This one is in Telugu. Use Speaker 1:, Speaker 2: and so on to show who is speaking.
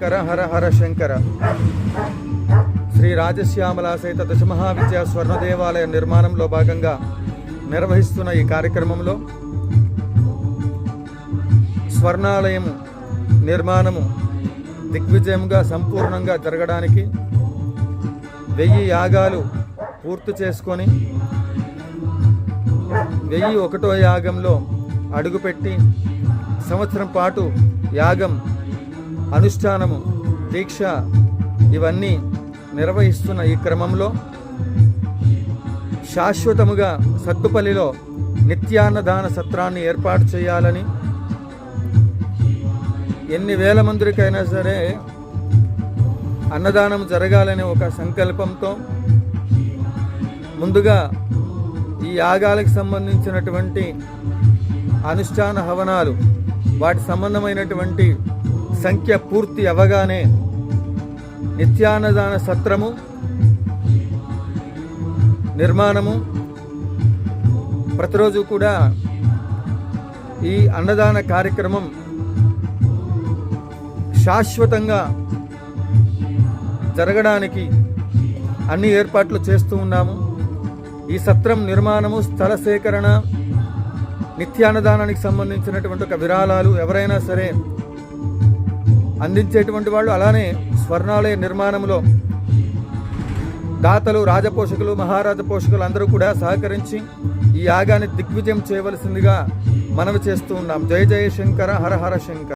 Speaker 1: శంకర హర హర శంకర. శ్రీ రాజశ్యామల సహిత దశమహావిద్య స్వర్ణ దేవాలయ నిర్మాణంలో భాగంగా నిర్వహిస్తున్న ఈ కార్యక్రమంలో స్వర్ణాలయం నిర్మాణము దిగ్విజయంగా సంపూర్ణంగా జరగడానికి వెయ్యి యాగాలు పూర్తి చేసుకొని వెయ్యి ఒకటో యాగంలో అడుగుపెట్టి సంవత్సరం పాటు యాగం అనుష్ఠానము దీక్ష ఇవన్నీ నిర్వహిస్తున్న ఈ క్రమంలో శాశ్వతముగా సత్తుపల్లిలో నిత్యాన్నదాన సత్రాన్ని ఏర్పాటు చేయాలని ఎన్ని వేల మందికైనా సరే అన్నదానం జరగాలనే ఒక సంకల్పంతో ముందుగా ఈ యాగాలకు సంబంధించినటువంటి అనుష్ఠాన హవనాలు వాటి సంబంధమైనటువంటి సంఖ్య పూర్తి అవ్వగానే నిత్యాన్నదాన సత్రము నిర్మాణము ప్రతిరోజు కూడా ఈ అన్నదాన కార్యక్రమం శాశ్వతంగా జరగడానికి అన్ని ఏర్పాట్లు చేస్తూ ఉన్నాము. ఈ సత్రం నిర్మాణము స్థల సేకరణ నిత్యాన్నదానానికి సంబంధించినటువంటి ఒక విరాళాలు ఎవరైనా సరే అందించేటువంటి వాళ్ళు అలానే స్వర్ణాలయ నిర్మాణంలో దాతలు రాజపోషకులు మహారాజ పోషకులు అందరూ కూడా సహకరించి ఈ యాగాన్ని దిగ్విజయం చేయవలసిందిగా మనవి చేస్తూ ఉన్నాం. జయ జయ శంకర హర హర శంకర.